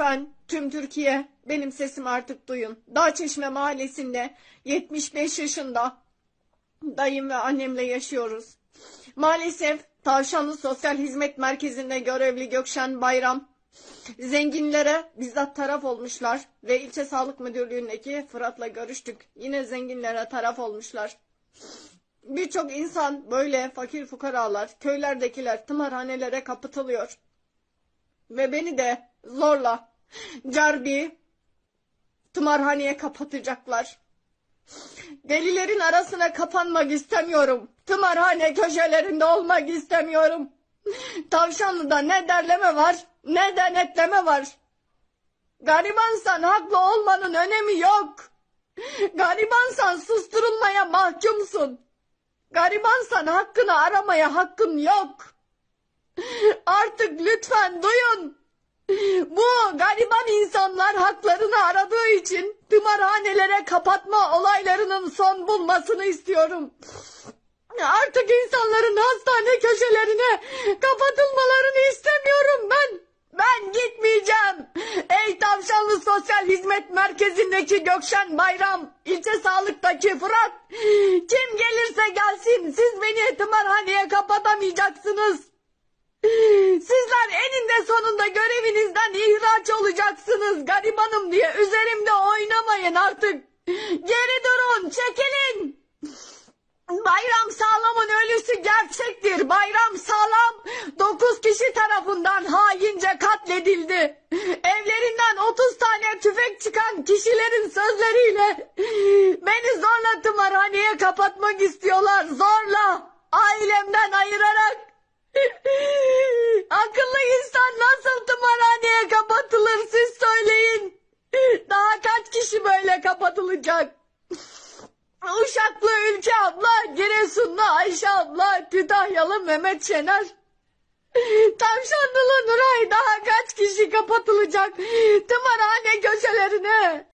Lütfen tüm Türkiye benim sesimi artık duyun. Dağçeşme mahallesinde 75 yaşında dayım ve annemle yaşıyoruz. Maalesef Tavşanlı Sosyal Hizmet Merkezi'nde görevli Gökşen Bayram zenginlere bizzat taraf olmuşlar ve ilçe sağlık müdürlüğündeki Fırat'la görüştük. Yine zenginlere taraf olmuşlar. Birçok insan böyle fakir fukaralar, köylerdekiler tımarhanelere kapatılıyor. Ve beni de zorla Carbi tımarhaneye kapatacaklar. Delilerin arasına kapanmak istemiyorum. Tımarhane köşelerinde olmak istemiyorum. Tavşanlı'da ne derleme var ne denetleme var. Garibansan haklı olmanın önemi yok. Garibansan susturulmaya mahkumsun. Garibansan hakkını aramaya hakkın yok. Artık lütfen duyun. Bu haklarını aradığı için tımarhanelere kapatma olaylarının son bulmasını istiyorum. Artık insanların hastane köşelerine kapatılmalarını istemiyorum ben. Ben gitmeyeceğim. Ey Tavşanlı Sosyal Hizmet Merkezi'ndeki Gökşen Bayram, ilçe sağlıktaki Fırat. Kim gelirse gelsin siz beni tımarhaneye kapatamayacaksınız. Sizler eninde sonunda görevinizden olacaksınız garibanım diye üzerimde oynamayın artık. Geri durun çekilin. Bayram Sağlam'ın ölüsü gerçektir. Bayram Sağlam 9 kişi tarafından haince katledildi. Evlerinden 30 tane tüfek çıkan kişilerin sözleriyle beni zorla tımarhaneye kapatmak istiyorlar. Zorla ailemden ayırarak. Akıllı insan nasıl tımarhaneye kapatılır siz söyleyin. Daha kaç kişi böyle kapatılacak? Uşaklı Ülke abla, Giresunlu Ayşe abla, Kütahyalı Mehmet Şener. Tavşanlılı Nuray daha kaç kişi kapatılacak tımarhane köşelerine?